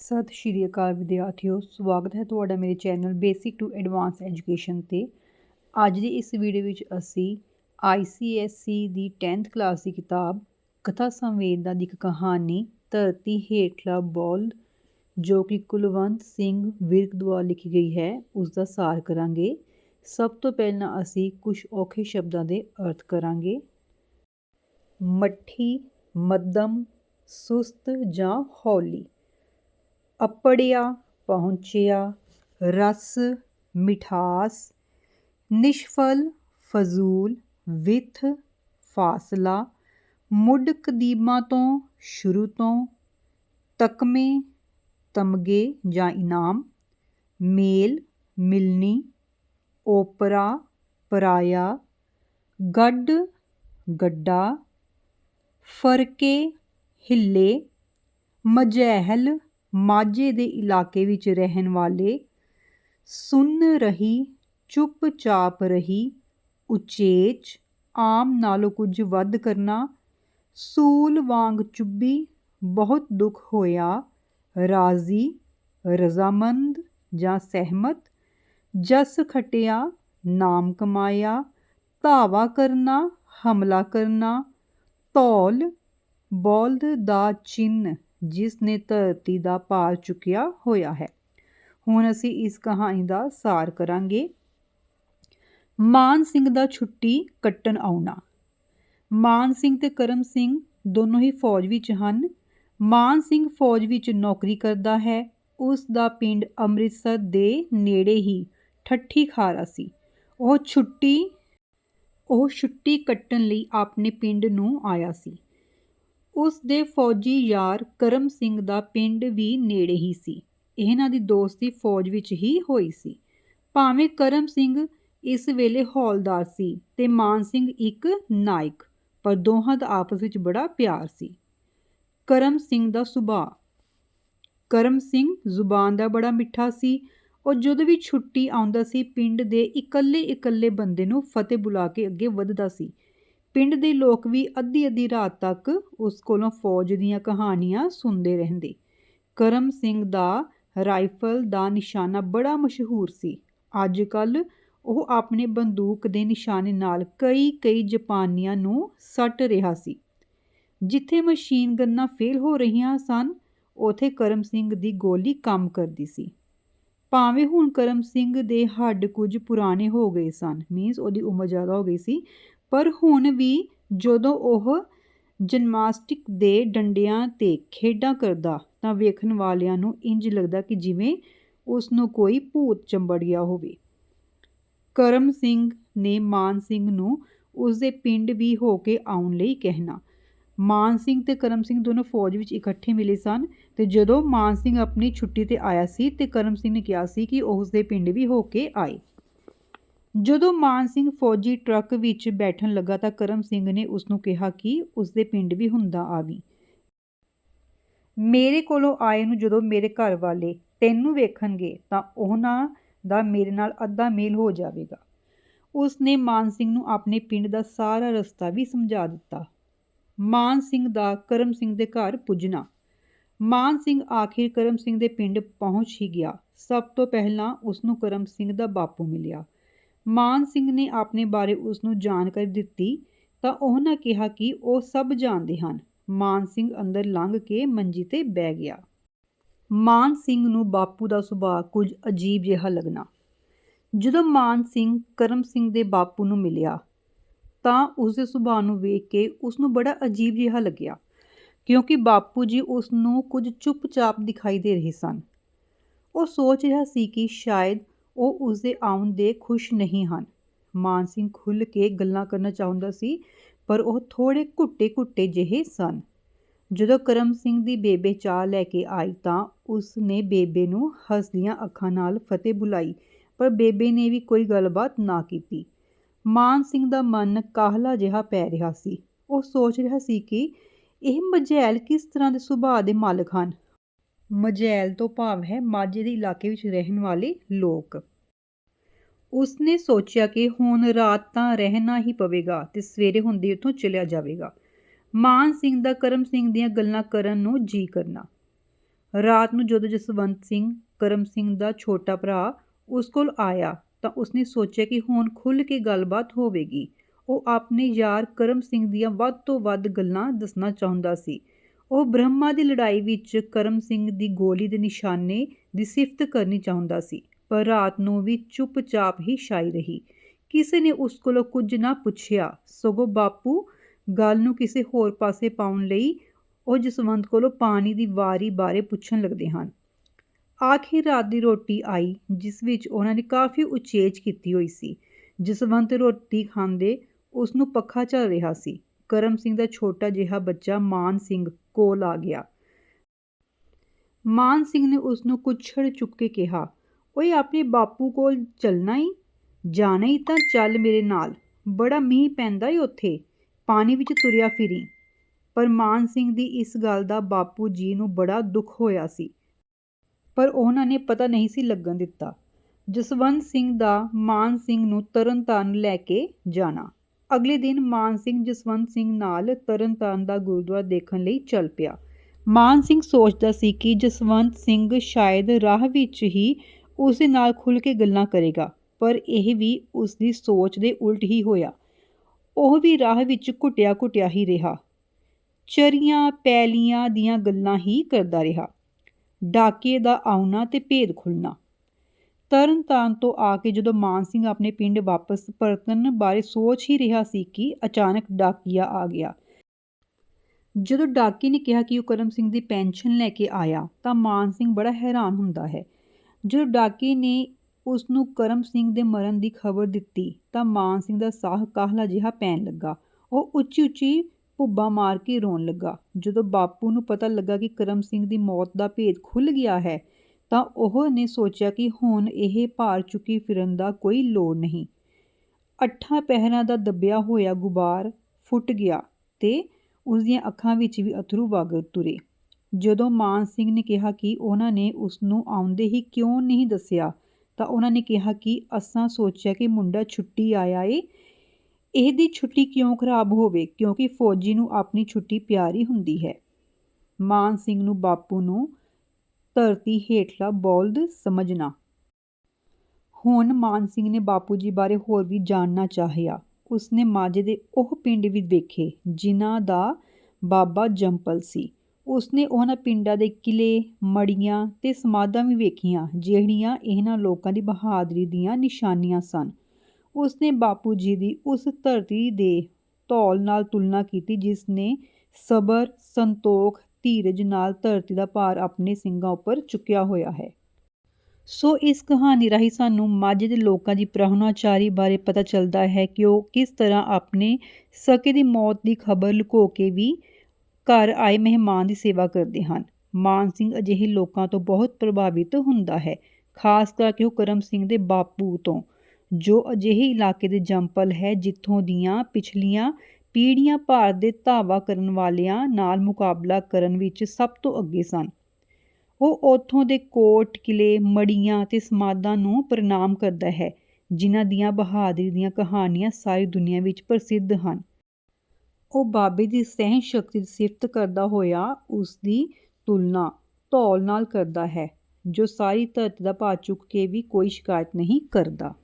ਸਤਿ ਸ਼੍ਰੀ ਅਕਾਲ ਵਿਦਿਆਰਥੀਓ, ਸਵਾਗਤ ਹੈ ਤੁਹਾਡਾ ਮੇਰੇ channel basic to advance education ਤੇ। ਅੱਜ ਦੀ ਇਸ ਵੀਡੀਓ ਵਿੱਚ ਅਸੀਂ ICSE ਦੀ 10th ਕਲਾਸ ਦੀ ਕਿਤਾਬ, ਕਥਾ ਸੰਵੇਦਨਾ ਦੀ ਇੱਕ ਕਹਾਣੀ, ਧਰਤੀ ਹੇਠਲਾ ਬੋਲ, ਜੋ ਕਿ ਕੁਲਵੰਤ ਸਿੰਘ ਵਿਰਕ ਦੁਆਰਾ ਲਿਖੀ ਗਈ ਹੈ, ਉਸ ਦਾ ਸਾਰ ਕਰਾਂਗੇ। ਸਭ ਤੋਂ ਪਹਿਲਾਂ ਅਸੀਂ ਕੁਝ ਔਖੇ ਸ਼ਬਦਾਂ ਦੇ ਅਰਥ ਕਰਾਂਗੇ। ਮੱਠੀ, ਮੱਧਮ, ਸੁਸਤ ਜਾਂ ਹੌਲੀ। ਅਪੜਿਆ ਪਹੁੰਚਿਆ। ਰਸ, ਮਿਠਾਸ, ਨਿਸ਼ਫਲ ਫਜ਼ੂਲ ਵਿਥ ਫਾਸਲਾ। ਮੁੱਢ ਕਦੀਮਾਂ ਤੋਂ ਸ਼ੁਰੂ ਤੋਂ ਤਕਮੇ ਤਮਗੇ ਜਾਂ ਇਨਾਮ। ਮੇਲ, ਮਿਲਣੀ, ਓਪਰਾ, ਪਰਾਇਆ, ਗੱਡ, ਗੱਡਾ। ਫਰਕੇ, ਹਿੱਲੇ, ਮਜਹਿਲ ਮਾਝੇ ਦੇ ਇਲਾਕੇ ਵਿੱਚ ਰਹਿਣ ਵਾਲੇ ਸੁੰਨ ਰਹੀ, ਚੁੱਪਚਾਪ ਰਹੀ, ਉਚੇਚ, ਆਮ ਨਾਲੋਂ ਕੁਝ ਵੱਧ ਕਰਨਾ, ਸੂਲ ਵਾਂਗ ਚੁੱਭੀ, ਬਹੁਤ ਦੁੱਖ ਹੋਇਆ, ਰਾਜ਼ੀ, ਰਜ਼ਾਮੰਦ ਜਾਂ ਸਹਿਮਤ, ਜਸ ਖਟਿਆ, ਨਾਮ ਕਮਾਇਆ, ਧਾਵਾ ਕਰਨਾ, ਹਮਲਾ ਕਰਨਾ ਤੌਲ ਬੌਲਦ ਦਾ ਚਿੰਨ ਜਿਸ ਨੇ ਧਰਤੀ ਦਾ ਭਾਰ ਚੁੱਕਿਆ ਹੋਇਆ ਹੈ। ਹੁਣ ਅਸੀਂ ਇਸ ਕਹਾਣੀ ਦਾ ਸਾਰ ਕਰਾਂਗੇ। ਮਾਨ ਸਿੰਘ ਦਾ ਛੁੱਟੀ ਕੱਟਣ ਆਉਣਾ। ਮਾਨ ਸਿੰਘ ਤੇ ਕਰਮ ਸਿੰਘ ਦੋਨੋਂ ਹੀ ਫੌਜ ਵਿੱਚ ਹਨ। ਮਾਨ ਸਿੰਘ ਫੌਜ ਵਿੱਚ ਨੌਕਰੀ ਕਰਦਾ ਹੈ। ਉਸ ਦਾ ਪਿੰਡ ਅੰਮ੍ਰਿਤਸਰ ਦੇ ਨੇੜੇ ਹੀ ਠੱਠੀ ਖਾਰਾ ਸੀ। ਉਹ ਛੁੱਟੀ ਉਹ ਛੁੱਟੀ ਕੱਟਣ ਲਈ ਆਪਣੇ ਪਿੰਡ ਨੂੰ ਆਇਆ ਸੀ। ਉਸ ਦੇ ਫੌਜੀ ਯਾਰ ਕਰਮ ਸਿੰਘ ਦਾ ਪਿੰਡ ਵੀ ਨੇੜੇ ਹੀ ਸੀ। ਇਹਨਾਂ ਦੀ ਦੋਸਤੀ ਫੌਜ ਵਿੱਚ ਹੀ ਹੋਈ ਸੀ। ਭਾਵੇਂ ਕਰਮ ਸਿੰਘ ਇਸ ਵੇਲੇ ਹੌਲਦਾਰ ਸੀ ਤੇ ਮਾਨ ਸਿੰਘ ਇੱਕ ਨਾਇਕ, ਪਰ ਦੋਹਾਂ ਦਾ ਆਪਸ ਵਿੱਚ ਬੜਾ ਪਿਆਰ ਸੀ। ਕਰਮ ਸਿੰਘ ਦਾ ਸੁਭਾਅ। ਕਰਮ ਸਿੰਘ ਜ਼ੁਬਾਨ ਦਾ ਬੜਾ ਮਿੱਠਾ ਸੀ ਉਹ ਜਦੋਂ ਵੀ ਛੁੱਟੀ ਆਉਂਦਾ ਸੀ, ਪਿੰਡ ਦੇ ਇਕੱਲੇ ਇਕੱਲੇ ਬੰਦੇ ਨੂੰ ਫਤਿਹ ਬੁਲਾ ਕੇ ਅੱਗੇ ਵੱਧਦਾ ਸੀ। ਪਿੰਡ ਦੇ ਲੋਕ ਵੀ ਅੱਧੀ ਅੱਧੀ ਰਾਤ ਤੱਕ ਉਸ ਕੋਲੋਂ ਫੌਜ ਦੀਆਂ ਕਹਾਣੀਆਂ ਸੁਣਦੇ ਰਹਿੰਦੇ। ਕਰਮ ਸਿੰਘ ਦਾ ਰਾਈਫਲ ਦਾ ਨਿਸ਼ਾਨਾ ਬੜਾ ਮਸ਼ਹੂਰ ਸੀ। ਅੱਜ ਕੱਲ ਉਹ ਆਪਣੇ ਬੰਦੂਕ ਦੇ ਨਿਸ਼ਾਨੇ ਨਾਲ ਕਈ ਕਈ ਜਾਪਾਨੀਆਂ ਨੂੰ ਸੱਟ ਰਿਹਾ ਸੀ। ਜਿੱਥੇ ਮਸ਼ੀਨ ਗੰਨਾਂ ਫੇਲ ਹੋ ਰਹੀਆਂ ਸਨ, ਉਥੇ ਕਰਮ ਸਿੰਘ ਦੀ ਗੋਲੀ ਕੰਮ ਕਰਦੀ ਸੀ। ਭਾਵੇਂ ਹੁਣ ਕਰਮ ਸਿੰਘ ਦੇ ਹੱਡ ਕੁਝ ਪੁਰਾਣੇ ਹੋ ਗਏ ਸਨ, ਮੀਨਸ ਉਹਦੀ ਉਮਰ ਜ਼ਿਆਦਾ ਹੋ ਗਈ ਸੀ ਪਰ ਹੁਣ ਵੀ ਜਦੋਂ ਉਹ ਜਿਮਨਾਸਟਿਕ ਦੇ ਡੰਡਿਆਂ ਤੇ ਖੇਡਾਂ ਕਰਦਾ ਤਾਂ ਵੇਖਣ ਵਾਲਿਆਂ ਨੂੰ ਇੰਜ ਲੱਗਦਾ ਕਿ ਜਿਵੇਂ ਉਸ ਨੂੰ ਕੋਈ ਭੂਤ ਚੰਬੜ ਗਿਆ ਹੋਵੇ। ਕਰਮ ਸਿੰਘ ਨੇ ਮਾਨ ਸਿੰਘ ਨੂੰ ਉਸ ਦੇ ਪਿੰਡ ਵੀ ਹੋ ਕੇ ਆਉਣ ਲਈ ਕਹਿਣਾ। ਮਾਨ ਸਿੰਘ ਤੇ ਕਰਮ ਸਿੰਘ ਦੋਨੋਂ ਫੌਜ ਵਿੱਚ ਇਕੱਠੇ ਮਿਲੇ ਸਨ ਤੇ ਜਦੋਂ ਮਾਨ ਸਿੰਘ ਆਪਣੀ ਛੁੱਟੀ ਤੇ ਆਇਆ ਸੀ ਤੇ ਕਰਮ ਸਿੰਘ ਨੇ ਕਿਹਾ ਸੀ ਕਿ ਉਹ ਉਸ ਦੇ ਪਿੰਡ ਵੀ ਹੋ ਕੇ ਆਏ। ਜਦੋਂ ਮਾਨ ਸਿੰਘ ਫੌਜੀ ਟਰੱਕ ਵਿੱਚ ਬੈਠਣ ਲੱਗਾ ਤਾਂ ਕਰਮ ਸਿੰਘ ਨੇ ਉਸ ਨੂੰ ਕਿਹਾ ਕਿ ਉਸ ਦੇ ਪਿੰਡ ਵੀ ਹੁੰਦਾ ਆਵੀ ਮੇਰੇ ਕੋਲੋਂ ਆਏ ਨੂੰ ਜਦੋਂ ਮੇਰੇ ਘਰ ਵਾਲੇ ਤੈਨੂੰ ਵੇਖਣਗੇ ਤਾਂ ਉਹਨਾਂ ਦਾ ਮੇਰੇ ਨਾਲ ਅੱਧਾ ਮੇਲ ਹੋ ਜਾਵੇਗਾ। ਉਸ ਨੇ ਮਾਨ ਸਿੰਘ ਨੂੰ ਆਪਣੇ ਪਿੰਡ ਦਾ ਸਾਰਾ ਰਸਤਾ ਵੀ ਸਮਝਾ ਦਿੱਤਾ। ਮਾਨ ਸਿੰਘ ਦਾ ਕਰਮ ਸਿੰਘ ਦੇ ਘਰ ਪੁੱਜਣਾ। ਮਾਨ ਸਿੰਘ ਆਖਿਰ ਕਰਮ ਸਿੰਘ ਦੇ ਪਿੰਡ ਪਹੁੰਚ ਹੀ ਗਿਆ। ਸਭ ਤੋਂ ਪਹਿਲਾਂ ਉਸ ਨੂੰ ਕਰਮ ਸਿੰਘ ਦਾ ਬਾਪੂ ਮਿਲਿਆ। ਮਾਨ ਸਿੰਘ ਨੇ ਆਪਣੇ ਬਾਰੇ ਉਸ ਨੂੰ ਜਾਣਕਾਰੀ ਦਿੱਤੀ ਤਾਂ ਉਹਨਾਂ ਕਿਹਾ ਕਿ ਉਹ ਸਭ ਜਾਣਦੇ ਹਨ। ਮਾਨ ਸਿੰਘ ਅੰਦਰ ਲੰਘ ਕੇ ਮੰਜੀ ਤੇ ਬਹਿ ਗਿਆ। ਮਾਨ ਸਿੰਘ ਨੂੰ ਬਾਪੂ ਦਾ ਸੁਭਾਅ ਕੁਝ ਅਜੀਬ ਜਿਹਾ ਲੱਗਣਾ। ਜਦੋਂ ਮਾਨ ਸਿੰਘ ਕਰਮ ਸਿੰਘ ਦੇ ਬਾਪੂ ਨੂੰ ਮਿਲਿਆ ਤਾਂ ਉਸ ਦੇ ਸੁਭਾਅ ਨੂੰ ਵੇਖ ਕੇ ਉਸ ਨੂੰ ਬੜਾ ਅਜੀਬ ਜਿਹਾ ਲੱਗਿਆ ਕਿਉਂਕਿ ਬਾਪੂ ਜੀ ਉਸ ਨੂੰ ਕੁਝ ਚੁੱਪਚਾਪ ਦਿਖਾਈ ਦੇ ਰਹੇ ਸਨ। ਉਹ ਸੋਚ ਰਿਹਾ ਸੀ ਕਿ ਸ਼ਾਇਦ ਉਹ ਉਸ ਦੇ ਆਉਣ ਦੇ ਖੁਸ਼ ਨਹੀਂ ਹਨ। ਮਾਨ ਸਿੰਘ ਖੁੱਲ ਕੇ ਗੱਲਾਂ ਕਰਨਾ ਚਾਹੁੰਦਾ ਸੀ, ਪਰ ਉਹ ਥੋੜੇ ਘੁੱਟੇ-ਘੁੱਟੇ ਜਿਹੇ ਸਨ। ਜਦੋਂ ਕਰਮ ਸਿੰਘ ਦੀ ਬੇਬੇ ਚਾਹ ਲੈ ਕੇ ਆਈ ਤਾਂ ਉਸ ਨੇ ਬੇਬੇ ਨੂੰ ਹੱਸਦੀਆਂ ਅੱਖਾਂ ਨਾਲ ਫਤਿਹ ਬੁਲਾਈ, ਪਰ ਬੇਬੇ ਨੇ ਵੀ ਕੋਈ ਗੱਲਬਾਤ ਨਾ ਕੀਤੀ। ਮਾਨ ਸਿੰਘ ਦਾ ਮਨ ਕਾਹਲਾ ਜਿਹਾ ਪੈ ਰਿਹਾ ਸੀ। ਉਹ ਸੋਚ ਰਿਹਾ ਸੀ ਕਿ ਇਹ ਮਜੈਲ ਕਿਸ ਤਰ੍ਹਾਂ ਦੇ ਸੁਭਾਅ ਦੇ ਮਾਲਕ ਹਨ? ਮਜੈਲ ਤੋਂ ਭਾਵ ਹੈ ਮਾਝੇ ਦੇ ਇਲਾਕੇ ਵਿੱਚ ਰਹਿਣ ਵਾਲੇ ਲੋਕ। ਉਸਨੇ ਸੋਚਿਆ ਕਿ ਹੁਣ ਰਾਤ ਤਾਂ ਰਹਿਣਾ ਹੀ ਪਵੇਗਾ ਤੇ ਸਵੇਰੇ ਹੁੰਦੇ ਉੱਥੋਂ ਚਲਿਆ ਜਾਵੇਗਾ। ਮਾਨ ਸਿੰਘ ਦਾ ਕਰਮ ਸਿੰਘ ਦੀਆਂ ਗੱਲਾਂ ਕਰਨ ਨੂੰ ਜੀ ਕਰਨਾ। ਰਾਤ ਨੂੰ ਜਦੋਂ ਜਸਵੰਤ ਸਿੰਘ, ਕਰਮ ਸਿੰਘ ਦਾ ਛੋਟਾ ਭਰਾ, ਉਸ ਕੋਲ ਆਇਆ ਤਾਂ ਉਸਨੇ ਸੋਚਿਆ ਕਿ ਹੁਣ ਖੁੱਲ੍ਹ ਕੇ ਗੱਲਬਾਤ ਹੋਵੇਗੀ। ਉਹ ਆਪਣੇ ਯਾਰ ਕਰਮ ਸਿੰਘ ਦੀਆਂ ਵੱਧ ਤੋਂ ਵੱਧ ਗੱਲਾਂ ਦੱਸਣਾ ਚਾਹੁੰਦਾ ਸੀ। ਉਹ ਬ੍ਰਹਮਾ ਦੀ ਲੜਾਈ ਵਿੱਚ ਕਰਮ ਸਿੰਘ ਦੀ ਗੋਲੀ ਦੇ ਨਿਸ਼ਾਨੇ ਦੀ ਸਿਫਤ ਕਰਨੀ ਚਾਹੁੰਦਾ ਸੀ, ਪਰ ਰਾਤ ਨੂੰ ਵੀ ਚੁੱਪਚਾਪ ਹੀ ਛਾਈ ਰਹੀ। ਕਿਸੇ ਨੇ ਉਸ ਕੋਲੋਂ ਕੁਝ ਨਾ ਪੁੱਛਿਆ। ਸਗੋਂ ਬਾਪੂ, ਗੱਲ ਨੂੰ ਕਿਸੇ ਹੋਰ ਪਾਸੇ ਪਾਉਣ ਲਈ ਉਹ ਜਸਵੰਤ ਕੋਲੋਂ ਪਾਣੀ ਦੀ ਵਾਰੀ ਬਾਰੇ ਪੁੱਛਣ ਲੱਗਦੇ ਹਨ। ਆਖਿਰ ਰਾਤ ਦੀ ਰੋਟੀ ਆਈ, ਜਿਸ ਵਿੱਚ ਉਹਨਾਂ ਨੇ ਕਾਫੀ ਉਚੇਚ ਕੀਤੀ ਹੋਈ ਸੀ। ਜਸਵੰਤ ਰੋਟੀ ਖਾਂਦੇ ਉਸ ਨੂੰ ਪੱਖਾ ਚੱਲ ਰਿਹਾ ਸੀ। ਕਰਮ ਸਿੰਘ ਦਾ ਛੋਟਾ ਜਿਹਾ ਬੱਚਾ ਮਾਨ ਸਿੰਘ ਕੋਲ ਆ ਗਿਆ। ਮਾਨ ਸਿੰਘ ਨੇ ਉਸ ਨੂੰ ਕੁੱਛੜ ਚੁੱਕ ਕੇ ਕਿਹਾ, ਓਏ, ਆਪਣੇ ਬਾਪੂ ਕੋਲ ਚੱਲਣਾ ਹੀ ਜਾਣਾ ਹੀ ਤਾਂ ਚੱਲ ਮੇਰੇ ਨਾਲ। ਬੜਾ ਮੀਂਹ ਪੈਂਦਾ ਈ ਉੱਥੇ। ਪਾਣੀ ਵਿੱਚ ਤੁਰਿਆ ਫਿਰੀ ਪਰ ਮਾਨ ਸਿੰਘ ਦੀ ਇਸ ਗੱਲ ਦਾ ਬਾਪੂ ਜੀ ਨੂੰ ਬੜਾ ਦੁੱਖ ਹੋਇਆ ਸੀ। ਪਰ ਉਹਨਾਂ ਨੇ ਪਤਾ ਨਹੀਂ ਸੀ ਲੱਗਣ ਦਿੱਤਾ। ਜਸਵੰਤ ਸਿੰਘ ਦਾ ਮਾਨ ਸਿੰਘ ਨੂੰ ਤਰਨਤਾਰਨ ਲੈ ਕੇ ਜਾਣਾ। ਅਗਲੇ ਦਿਨ ਮਾਨ ਸਿੰਘ ਜਸਵੰਤ ਸਿੰਘ ਨਾਲ ਤਰਨਤਾਰਨ ਦਾ ਗੁਰਦੁਆਰਾ ਦੇਖਣ ਲਈ ਚੱਲ ਪਿਆ। ਮਾਨ ਸਿੰਘ ਸੋਚਦਾ ਸੀ ਕਿ ਜਸਵੰਤ ਸਿੰਘ ਸ਼ਾਇਦ ਰਾਹ ਵਿੱਚ ਹੀ ਉਸ ਦੇ ਨਾਲ ਖੁੱਲ੍ਹ ਕੇ ਗੱਲਾਂ ਕਰੇਗਾ, ਪਰ ਇਹ ਵੀ ਉਸ ਦੀ ਸੋਚ ਦੇ ਉਲਟ ਹੀ ਹੋਇਆ। ਉਹ ਵੀ ਰਾਹ ਵਿੱਚ ਘੁੱਟਿਆ ਘੁੱਟਿਆ ਹੀ ਰਿਹਾ। ਚਰੀਆਂ, ਪੈਲੀਆਂ ਦੀਆਂ ਗੱਲਾਂ ਹੀ ਕਰਦਾ ਰਿਹਾ। ਡਾਕੇ ਦਾ ਆਉਣਾ ਤੇ ਭੇਦ ਖੁੱਲਣਾ ਤਰਨਤਾਰਨ ਤੋਂ ਆ ਕੇ ਜਦੋਂ ਮਾਨ ਸਿੰਘ ਆਪਣੇ ਪਿੰਡ ਵਾਪਸ ਪਰਤਣ ਬਾਰੇ ਸੋਚ ਹੀ ਰਿਹਾ ਸੀ ਕਿ ਅਚਾਨਕ ਡਾਕੀਆ ਆ ਗਿਆ। ਜਦੋਂ ਡਾਕੀ ਨੇ ਕਿਹਾ ਕਿ ਉਹ ਕਰਮ ਸਿੰਘ ਦੀ ਪੈਨਸ਼ਨ ਲੈ ਕੇ ਆਇਆ, ਤਾਂ ਮਾਨ ਸਿੰਘ ਬੜਾ ਹੈਰਾਨ ਹੁੰਦਾ ਹੈ। ਜਦੋਂ ਡਾਕੀ ਨੇ ਉਸ ਨੂੰ ਕਰਮ ਸਿੰਘ ਦੇ ਮਰਨ ਦੀ ਖਬਰ ਦਿੱਤੀ, ਤਾਂ ਮਾਨ ਸਿੰਘ ਦਾ ਸਾਹ ਕਾਹਲਾ ਜਿਹਾ ਪੈਣ ਲੱਗਾ। ਉਹ ਉੱਚੀ ਉੱਚੀ ਭੁੱਬਾ ਮਾਰ ਕੇ ਰੋਣ ਲੱਗਾ। ਜਦੋਂ ਬਾਪੂ ਨੂੰ ਪਤਾ ਲੱਗਾ ਕਿ ਕਰਮ ਸਿੰਘ ਦੀ ਮੌਤ ਦਾ ਭੇਦ ਖੁੱਲ ਗਿਆ ਹੈ ਤਾਂ ਉਹ ਨੇ ਸੋਚਿਆ ਕਿ ਹੁਣ ਇਹ ਭਾਰ ਚੁੱਕੀ ਫਿਰਨ ਦਾ ਕੋਈ ਲੋੜ ਨਹੀਂ। ਅੱਠਾਂ ਪਹਿਰਾਂ ਦਾ ਦੱਬਿਆ ਹੋਇਆ ਗੁਬਾਰ ਫੁੱਟ ਗਿਆ ਤੇ ਉਸ ਦੀਆਂ ਅੱਖਾਂ ਵਿੱਚ ਵੀ ਅਥਰੂ ਵਗ ਤੁਰੇ। ਜਦੋਂ ਮਾਨ ਸਿੰਘ ਨੇ ਕਿਹਾ ਕਿ ਉਹਨਾਂ ਨੇ ਉਸ ਨੂੰ ਆਉਂਦੇ ਹੀ ਕਿਉਂ ਨਹੀਂ ਦੱਸਿਆ, ਤਾਂ ਉਹਨਾਂ ਨੇ ਕਿਹਾ ਕਿ ਅਸਾਂ ਸੋਚਿਆ ਕਿ ਮੁੰਡਾ ਛੁੱਟੀ ਆਇਆ ਏ। ਇਹਦੀ ਛੁੱਟੀ ਕਿਉਂ ਖਰਾਬ ਹੋਵੇ? ਕਿਉਂਕਿ ਫੌਜੀ ਨੂੰ ਆਪਣੀ ਛੁੱਟੀ ਪਿਆਰੀ ਹੁੰਦੀ ਹੈ। ਮਾਨ ਸਿੰਘ ਨੂੰ ਬਾਪੂ ਨੂੰ ਧਰਤੀ ਹੇਠਲਾ ਬੌਲਦ ਸਮਝਣਾ। ਹੁਣ ਮਾਨ ਸਿੰਘ ਨੇ ਬਾਪੂ ਜੀ ਬਾਰੇ ਹੋਰ ਵੀ ਜਾਣਨਾ ਚਾਹਿਆ। ਉਸਨੇ ਮਾਝੇ ਦੇ ਉਹ ਪਿੰਡ ਵੀ ਵੇਖੇ ਜਿਨ੍ਹਾਂ ਦਾ ਬਾਬਾ ਜੰਪਲ ਸੀ। ਉਸਨੇ ਉਹਨਾਂ ਪਿੰਡਾਂ ਦੇ ਕਿਲੇ ਮੜੀਆਂ ਤੇ ਸਮਾਧਾਂ ਵੀ ਵੇਖੀਆਂ, ਜਿਹੜੀਆਂ ਇਹਨਾਂ ਲੋਕਾਂ ਦੀ ਬਹਾਦਰੀ ਦੀਆਂ ਨਿਸ਼ਾਨੀਆਂ ਸਨ। ਉਸਨੇ ਬਾਪੂ ਜੀ ਦੀ ਉਸ ਧਰਤੀ ਦੇ ਧੌਲ ਨਾਲ ਤੁਲਨਾ ਕੀਤੀ ਜਿਸ ਨੇ ਸਬਰ, ਸੰਤੋਖ ਧੀਰਜ ਨਾਲ ਧਰਤੀ ਦਾ ਭਾਰ ਆਪਣੇ ਸਿੰਘਾਂ ਉੱਪਰ ਚੁੱਕਿਆ ਹੋਇਆ ਹੈ। ਸੋ ਇਸ ਕਹਾਣੀ ਰਾਹੀਂ ਸਾਨੂੰ ਮਾਝੇ ਦੇ ਲੋਕਾਂ ਦੀ ਪ੍ਰਾਹੁਣਾਚਾਰੀ ਬਾਰੇ ਪਤਾ ਚੱਲਦਾ ਹੈ ਕਿ ਉਹ ਕਿਸ ਤਰ੍ਹਾਂ ਆਪਣੇ ਸਕੇ ਦੀ ਮੌਤ ਦੀ ਖਬਰ ਲੁਕੋ ਕੇ ਵੀ ਘਰ ਆਏ ਮਹਿਮਾਨ ਦੀ ਸੇਵਾ ਕਰਦੇ ਹਨ। ਮਾਨ ਸਿੰਘ ਅਜਿਹੇ ਲੋਕਾਂ ਤੋਂ ਬਹੁਤ ਪ੍ਰਭਾਵਿਤ ਹੁੰਦਾ ਹੈ, ਖਾਸ ਕਰਕੇ ਉਹ ਕਰਮ ਸਿੰਘ ਦੇ ਬਾਪੂ ਤੋਂ, ਜੋ ਅਜਿਹੇ ਇਲਾਕੇ ਦੇ ਜੰਪਲ ਹੈ ਜਿੱਥੋਂ ਦੀਆਂ ਪਿਛਲੀਆਂ ਪੀੜ੍ਹੀਆਂ ਭਾਰਤ ਦੇ ਧਾਵਾ ਕਰਨ ਵਾਲਿਆਂ ਨਾਲ ਮੁਕਾਬਲਾ ਕਰਨ ਵਿੱਚ ਸਭ ਤੋਂ ਅੱਗੇ ਸਨ। ਉਹ ਉੱਥੋਂ ਦੇ ਕੋਟ, ਕਿਲੇ ਮੜੀਆਂ ਤੇ ਸਮਾਧਾਂ ਨੂੰ ਪ੍ਰਣਾਮ ਕਰਦਾ ਹੈ, ਜਿਨ੍ਹਾਂ ਦੀਆਂ ਬਹਾਦਰੀ ਦੀਆਂ ਕਹਾਣੀਆਂ ਸਾਰੀ ਦੁਨੀਆ ਵਿੱਚ ਪ੍ਰਸਿੱਧ ਹਨ। ਉਹ ਬਾਬੇ ਦੀ ਸਹਿਣ ਸ਼ਕਤੀ ਦੀ ਸਿਫਤ ਕਰਦਾ ਹੋਇਆ ਉਸ ਦੀ ਤੁਲਨਾ ਧੌਲ ਨਾਲ ਕਰਦਾ ਹੈ, ਜੋ ਸਾਰੀ ਧਰਤੀ ਦਾ ਭਾਰ ਚੁੱਕ ਕੇ ਵੀ ਕੋਈ ਸ਼ਿਕਾਇਤ ਨਹੀਂ ਕਰਦਾ।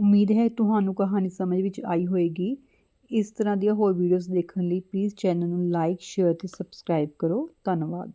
ਉਮੀਦ ਹੈ ਤੁਹਾਨੂੰ ਕਹਾਣੀ ਸਮਝ ਵਿੱਚ ਆਈ ਹੋਵੇਗੀ। ਇਸ ਤਰ੍ਹਾਂ ਦੀਆਂ ਹੋਰ ਵੀਡੀਓਜ਼ ਦੇਖਣ ਲਈ ਪਲੀਜ਼ ਚੈਨਲ ਨੂੰ ਲਾਈਕ ਸ਼ੇਅਰ ਅਤੇ ਸਬਸਕ੍ਰਾਈਬ ਕਰੋ। ਧੰਨਵਾਦ।